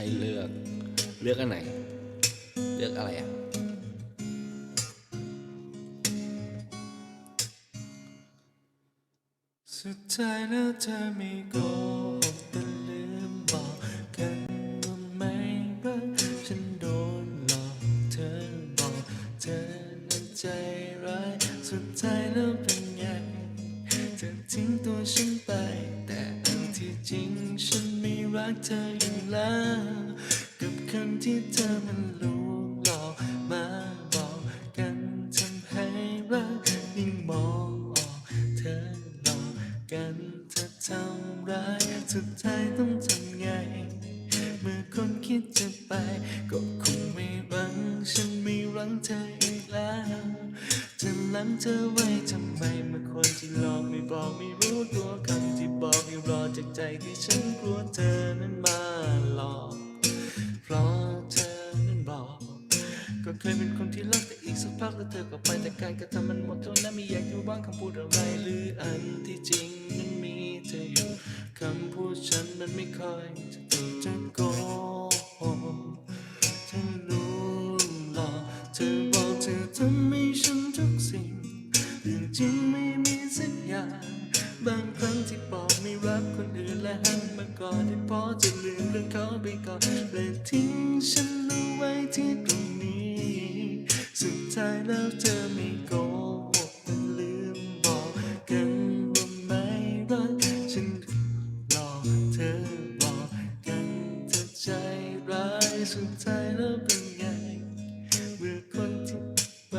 ให้เลือกเลือกอันไหน เลือกอะไรอะสุดท้ายแล้วเธอไม่โกหกแต่ลืมบอกกันว่าไม่รักฉันโดนหลอกเธอบอกเธอนั้นใจร้ายสุดท้ายแล้วเป็นไงเธอทิ้งตัวฉันไป กเธออยู่แล้วกับคำที่เธอมันลวงหลอกมาบอกกันทำให้รักยิ่งมองออกเธอหลอกกันเธอทำร้ายสุดท้ายต้องทำไง เมื่อคนคิดจะไป ก็คงไม่รังฉันไม่รังเธออีกแล้วจะลังเธอไว้ทำไมเมื่อคนที่หลอกไม่บอกไม่รู้ตัวคำที่บอก จากใจที่ฉันกลัวเธอนั้นมาหลอก เพราะเธอนั้นบอก ก็เคยเป็นคนที่รักแต่อีกสักพักแล้วเธอก็ไปแต่การกระทำมันหมดเท่านั้นไม่อยากอยู่บ้างคำพูดอะไรหรืออันที่จริงนั้นมีเธออยู่คำพูดฉันมันไม่ค่อยจะถูกจะโกหกเธอรู้หรอกเธอบอกเธอทำให้ฉันทุกสิ่งเรื่องจริง ก่อนที่พอจะลืมเรื่องเขาไปก่อนและทิ้งฉันเอาไว้ที่ตรงนี้ สุดท้ายแล้วเธอไม่โกหกแต่ลืมบอกกันว่าไม่รักฉันหลอกเธอบอกกันเธอใจร้ายสุดท้ายแล้วเป็นไงเมื่อคนที่ไป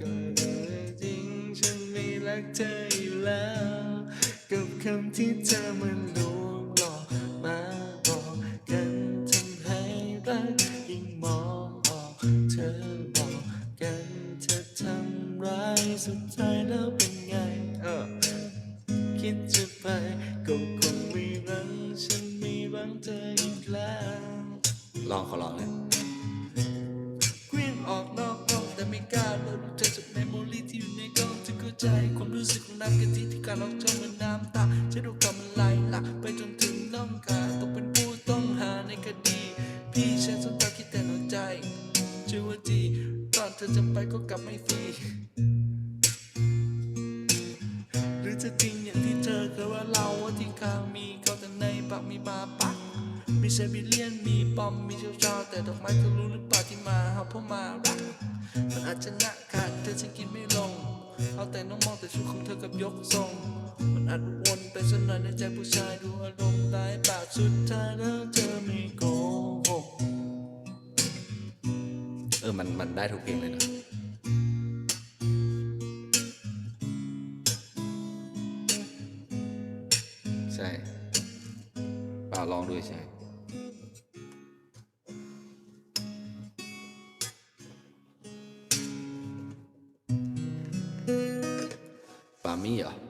ก็เลยจริงฉันไม่รักเธออยู่แล้ว กับคำที่เธอมันลวง ยิ่งมองออกเธอบอกกันเธอทำร้ายสุดท้ายแล้วเป็นไงเออคิดจะไปก็คงไม่รังฉันไม่รังเธออีกแล้วลองขอลองเลยเคลื่อนออกนอกห้องแต่ไม่กล้าลดเธอจากเมมโมรีที่อยู่ในกล้องที่เข้าใจความรู้สึกของน้ำกะทิที่การลอกจ้อเหมือนน้ำตาใช้ดูกำมันไหล ชื่อว่าจีตอนเธอจะไปก็กลับไม่ฟรีหรือจะจริงอย่างที่เธอเคยว่าเราว่าที่ข้างมีเขาแต่ในปากมีมาปักมีเซบิเลียนมีปอมมีเชาชาแต่ดอกไม้เธอรู้หรือเปล่าที่มาหาพราะมารักมันอาจจะหนักขาดเธอฉันกินไม่ลง เอาแต่น้องมองแต่ชุดของเธอกับยกทรง มันอาจวนไปสักหน่อยในใจผู้ชายดูอารมณ์ร้ายปากสุดท้ายแล้ว ออมันมันได้ทุกเพลงเลยนะใช่ป่าลองดูใช่ปามี่เหรอ